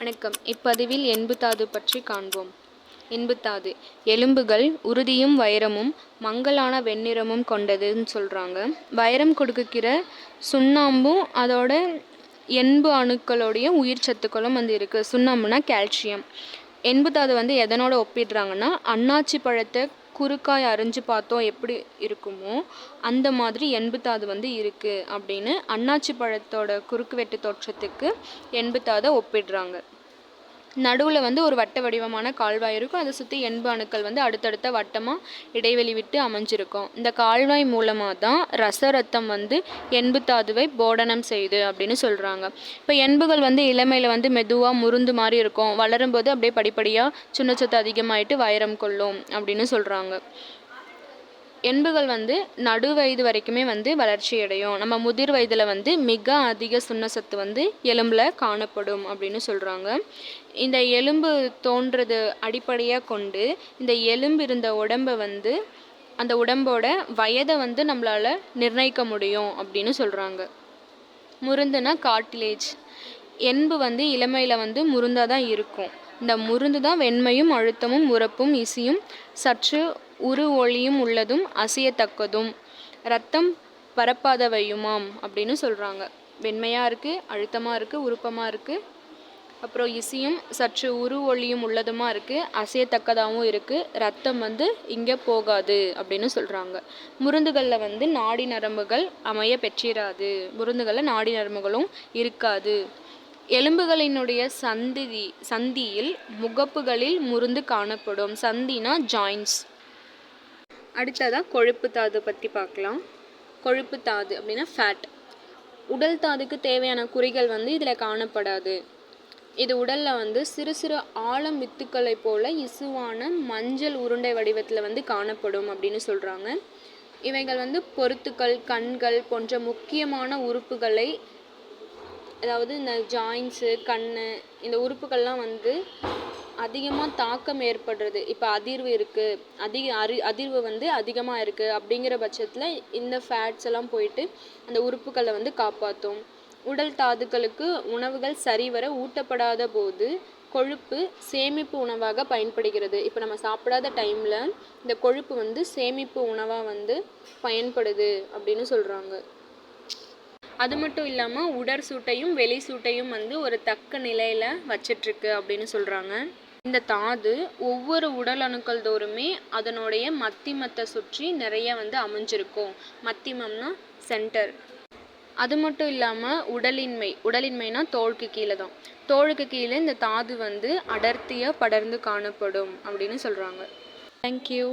வணக்கம். இப்பதிவில் எண்புத்தாது பற்றி காண்போம். எண்புத்தாது எலும்புகள் உறுதியும் வைரமும் மங்கலான வெண்ணிறமும் கொண்டதுன்னு சொல்கிறாங்க வைரம் கொடுக்குற சுண்ணாம்பும் அதோட எண்பு அணுக்களுடைய உயிர் சத்துக்களும் வந்து இருக்குது சுண்ணாம்புனா கால்சியம். எண்புத்தாது வந்து எதனோட ஒப்பிடுறாங்கன்னா அன்னாச்சி பழத்தை குறுக்காய் அரிஞ்சு பார்த்தோம் எப்படி இருக்குமோ அந்த மாதிரி எண்புத்தாது வந்து இருக்குது அப்படின்னு அன்னாச்சி பழத்தோட குறுக்கு வெட்டு தோற்றத்துக்கு எண்புத்தாதை ஒப்பிடுறாங்க. நடுவில் வந்து ஒரு வட்ட வடிவமான கால்வாய் இருக்கும். அதை சுற்றி எண்பு அணுக்கள் வந்து அடுத்தடுத்த வட்டமாக இடைவெளி விட்டு அமைஞ்சிருக்கும். இந்த கால்வாய் மூலமாக தான் ரச ரத்தம் வந்து எண்பு தாதுவை போடனம் செய்யுது அப்படின்னு சொல்கிறாங்க இப்போ எண்புகள் வந்து இளமையில் வந்து மெதுவாக முருந்து மாதிரி இருக்கும். வளரும்போது அப்படியே படிப்படியாக சுண்ணச்சத்து அதிகமாயிட்டு வைரம் கொள்ளும் அப்படின்னு சொல்கிறாங்க எண்புகள் வந்து நடு வயது வரைக்குமே வந்து வளர்ச்சி அடையும் நம்ம முதிர் வயதில் வந்து மிக அதிக சுண்ணசத்து வந்து எலும்பில் காணப்படும் அப்படின்னு சொல்கிறாங்க இந்த எலும்பு தோன்றது அடிப்படையாக கொண்டு இந்த எலும்பு இருந்த உடம்பை வந்து அந்த உடம்போட வயதை வந்து நம்மளால் நிர்ணயிக்க முடியும் அப்படின்னு சொல்கிறாங்க முருந்துனா கார்டிலேஜ். எண்பு வந்து இளமையில் வந்து முருந்தாக தான் இருக்கும். இந்த முருந்து தான் வெண்மையும் அழுத்தமும் உரப்பும் இசியும் சற்று உரு ஒளியும் உள்ளதும் அசையத்தக்கதும். ரத்தம் பரப்பாதவையுமாம் அப்படின்னு சொல்கிறாங்க வெண்மையாக இருக்குது அழுத்தமாக இருக்குது உருப்பமாக இருக்குது அப்புறம் இசையும் சற்று உரு ஒளியும் உள்ளதுமாக இருக்குது அசையத்தக்கதாகவும் இருக்குது ரத்தம் வந்து இங்கே போகாது அப்படின்னு சொல்கிறாங்க முருந்துகளில் வந்து நாடி நரம்புகள் அமைய பெற்றிராது. முருந்துகளில் நாடி நரம்புகளும் இருக்காது. எலும்புகளினுடைய சந்திதி சந்தியில் முகப்புகளில் முருந்து காணப்படும். சந்தினா ஜாயின்ஸ் அடுத்ததாக கொழுப்பு தாது பற்றி பார்க்கலாம். கொழுப்பு தாது அப்படின்னா ஃபேட் உடல் தாதுக்கு தேவையான குறிகள் வந்து இதில் காணப்படாது. இது உடலில் வந்து சிறு சிறு ஆழம் வித்துக்களை போல இசுவான மஞ்சள் உருண்டை வடிவத்தில் வந்து காணப்படும் அப்படின்னு சொல்கிறாங்க இவைகள் வந்து பொருத்துக்கள் கண்கள் போன்ற முக்கியமான உறுப்புகளை அதாவது இந்த ஜாயின்ஸு கண் இந்த உறுப்புகள்லாம் வந்து அதிகமாக தாக்கம் ஏற்படுறது. இப்போ அதிர்வு இருக்குது அதிக அரி அதிர்வு வந்து அதிகமாக இருக்குது அப்படிங்கிற பட்சத்தில் இந்த ஃபேட்ஸ் எல்லாம் போயிட்டு அந்த உறுப்புகளை வந்து காப்பாற்றும் உடல் தாதுக்களுக்கு உணவுகள் சரிவர ஊட்டப்படாத போது கொழுப்பு சேமிப்பு உணவாக பயன்படுகிறது. இப்போ நம்ம சாப்பிடாத டைமில் இந்த கொழுப்பு வந்து சேமிப்பு உணவாக வந்து பயன்படுது அப்படின்னு சொல்கிறாங்க அது மட்டும் இல்லாமல் உடற் சூட்டையும் வெளி சூட்டையும் வந்து ஒரு தக்க நிலையில் வச்சிட்ருக்கு அப்படின்னு சொல்கிறாங்க இந்த தாது ஒவ்வொரு உடல் அணுக்கள் தோறுமே அதனுடைய மத்திமத்தை சுற்றி நிறைய வந்து அமைஞ்சிருக்கும். மத்திமம்னா சென்டர் அது மட்டும் இல்லாமல் உடலின்மை உடலின்மைனா தோளுக்கு கீழே தான். தோளுக்கு கீழே இந்த தாது வந்து அடர்த்தியாக படர்ந்து காணப்படும் அப்படின்னு சொல்கிறாங்க தேங்க்யூ